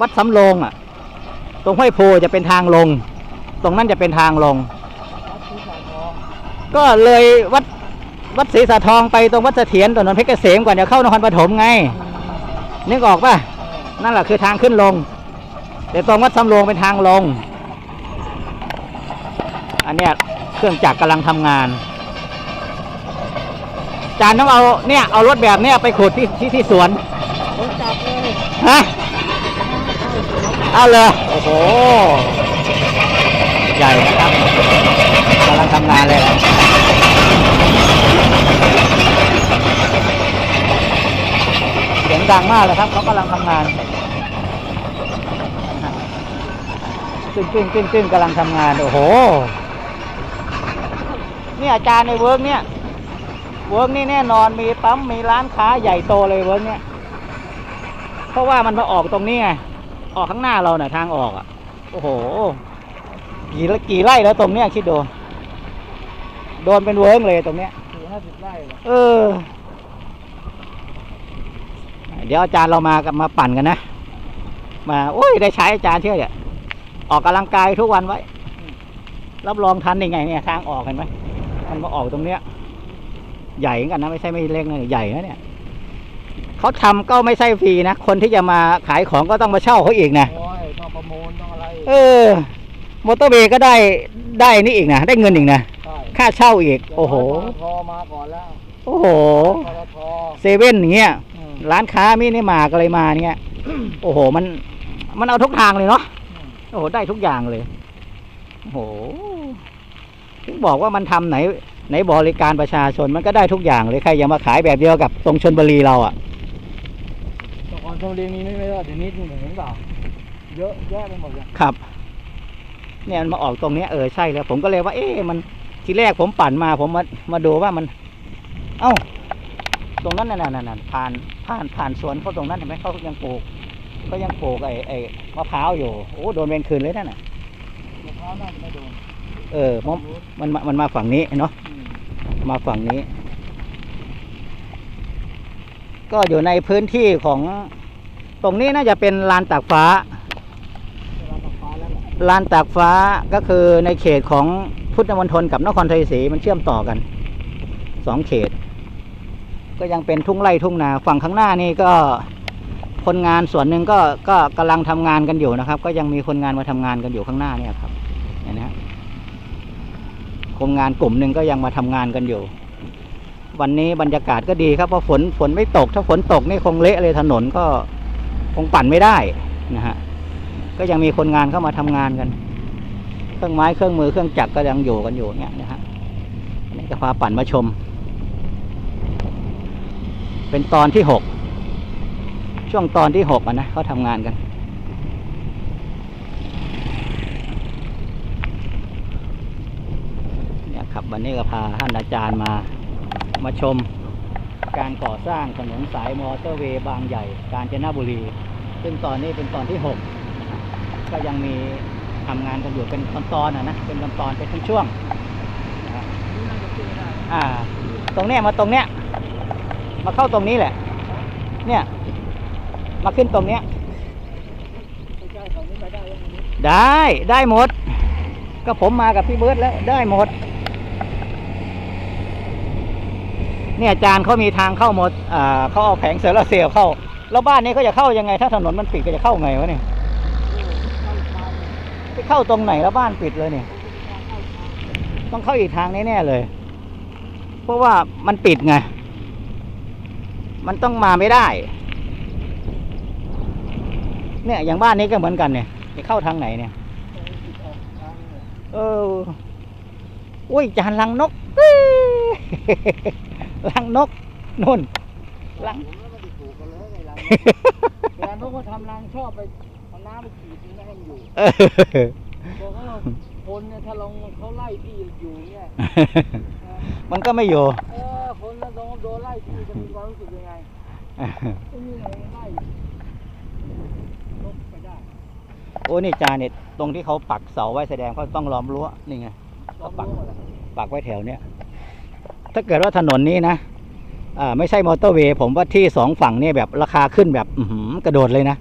วัดสำโรงอะ ตรงห้วยโพจะเป็นทางลง ตรงนั้นจะเป็นทางลงวัดศรีสาทองก็เลยวัดวัดศรีสาทองไปตรงวัดเสถียรถนนเพชรเกษมก่อนจะเข้านครปฐมไงนึกออกป่ะนั่นแหละคือทางขึ้นลง แต่ตรงวัดสำโรงเป็นทางลง อันเนี้ยเครื่องจักรกำลังทำงานจานต้องเอาเนี่ยเอารถแบบเนี้ยไปขุดที่ที่ที่สวนผมจับเลยฮะเอาเลยโอ้โห ใหญ่นะครับกำลังทำงานเลยนะเสียงดังมากเลยครับเขากำลังทำงานตึ้งตึ้งตึ้งตึ้งกำลังทำงาน โอ้โห นี่อาจารย์ในเวิร์กเนี่ย เวิร์กนี่แน่นอนมีปั๊มมีร้านค้าใหญ่โตเลยเวิร์กเนี่ย เพราะว่ามันมาออกตรงนี้ไง ออกข้างหน้าเราเนี่ยทางออกอะ โอ้โห กี่ไร่กี่ไร่แล้วตรงเนี้ยคิดดู โดนเป็นเวิร์กเลยตรงเนี้ยสี่ห้าสิบไร่เหรอเออ เดี๋ยวอาจารย์เรามากับมาปั่นกันนะ มา โอ้ย ได้ใช้อาจารย์เชื่อเนี่ยออกกำลังกายทุกวันไว้ รับรองทันยังไงเนี่ยทางออกเห็นไหมมันมาออกตรงเนี้ย ใหญ่เหมือนกันนะไม่ใช่ไม่เล็กนะใหญ่นะเนี่ย เขาทำก็ไม่ใช่ฟรีนะ คนที่จะมาขายของก็ต้องมาเช่าเขาอีกนะโอ้ยต้องประมูลต้องอะไรเออมอเตอร์เวย์ก็ได้ได้นี่อีกนะได้เงินอีกนะใช่ค่าเช่าอีก โอ้โหปตทมาก่อนแล้วโอ้โหปตทเซเว่นอย่างเงี้ยอืมร้านค้ามินิมาร์กอะไรมาเนี่ยโอ้โห มัน มันเอาทุกทางเลยเนาะโอ้โหได้ทุกอย่างเลยโอ้โหถึงบอกว่ามันทำไหนไหนบริการประชาชนมันก็ได้ทุกอย่างเลยใครอย่ามาขายแบบเดียวกับตรงชนบุรีเราอะ่ะแต่ก่อน ชมรีนี้ไม่ไม่ว่าเดี๋ยวนี้เห็นเปล่า เยอะแยะไปหมดเลยครับ เนี่ยมันมาออกตรงเนี้ยเออใช่แล้ว ผมก็เลยว่า เอ๊ะมันทีแรกผมปั่นมา ผมมามาดูว่ามัน เอ้า ตรงนั้นน่ะน่ะน่ะน่ะผ่านผ่านผ่านสวนเขาตรงนั้นเห็นไหมเขายังปลูกเขายังปลูกไอ้ไอ้มะพร้าวอยู่โอ้โดนเวรคืนเลยนั่นน่ะมะพร้าวน่าจะไม่โดนเออมันมันมามันมาฝั่งนี้เนาะอืมมาฝั่งนี้ ก็อยู่ในพื้นที่ของ ตรงนี้น่าจะเป็นลานตากฟ้าเวลาตกปลาแล้วแหละลานตากฟ้าก็คือในเขตของพุทธมณฑลกับนครไทยศรีมันเชื่อมต่อกันสองเขต ก็ยังเป็นทุ่งไร่ทุ่งนาฝั่งข้างหน้านี่ก็คนงานส่วนหนึ่งก็ก็กำลังทำงานกันอยู่นะครับ ก็ยังมีคนงานมาทำงานกันอยู่ข้างหน้าเนี่ยครับเห็นไหมฮะคนงานกลุ่มหนึ่งก็ยังมาทำงานกันอยู่ วันนี้บรรยากาศก็ดีครับเพราะฝนฝนไม่ตก ถ้าฝนตกนี่คงเละเลยถนนก็ คงปั่นไม่ได้นะฮะก็ยังมีคนงานเข้ามาทำงานกัน เครื่องไม้เครื่องมือเครื่องจักรก็ยังอยู่กันอยู่เนี่ยนะฮะนี่ก็พาปั่นมาชม เป็นตอนที่หกช่วงตอนที่หกอะนะเขาทำงานกันเนี่ยครับวันนี้ก็พาท่านอาจารย์มามาชม การก่อสร้างถนนสายมอเตอร์เวย์บางใหญ่ กาญจนบุรี ซึ่งตอนนี้เป็นตอนที่หกก็ยังมีทำงานกันอยู่เป็นตอนตอนๆอะนะเป็นตอนตอนเป็นช่วงๆนะฮะนี่น่าจะขึ้นไม่ได้อ่า ตรงเนี้ยมาตรงเนี้ย มาเข้าตรงนี้แหละ เนี่ย มาขึ้นตรงเนี้ย ได้ไงนี้ได้ได้หมด ก็ผมมากับพี่เบิร์ตแล้วได้หมด เนี่ยอาจารย์เขามีทางเข้าหมดอ่าเขาเอาแผงโซลาร์เซลล์เข้า แล้วบ้านนี้เขาจะเข้ายังไง ถ้าถนนมันปิดก็จะเข้าไงวะเนี่ยไปเข้าตรงไหนแล้วบ้านปิดเลยเนี่ย ต้องเข้าอีกทางแน่ๆเลย เพราะว่ามันปิดไง มันต้องมาไม่ได้ เนี่ยอย่างบ้านนี้ก็เหมือนกันเนี่ยจะเข้าทางไหนเนี่ยเอออุ้ยจานลังนก ลังนกนุ่นลังผมแล้วไม่ได้ปลูกกันเลยในรังเวลานกเขาทำรังชอบไปเอาน้ำไปฉีดไม่ให้มันอยู่เออบอกว่าคนเนี่ยถ้าลงเขาไล่ที่อยู่เนี่ยมันก็ไม่อยู่ เออคนน่ะโดนโดนไล่ที่จะมีความรู้สึกยังไงไม่มีไหนไล่นกไปได้โอ้นี่จานเนี่ยตรงที่เขาปักเสาไว้แสดงเขาต้องล้อมรั้วนี่ไงเขาปักปักไว้แถวเนี้ย ถ้าเกิดว่าถนนนี้นะไม่ใช่มอเตอร์เวย์ผมว่าที่สองฝั่งเนี่ยแบบราคาขึ้นแบบกระโดดเลยนะ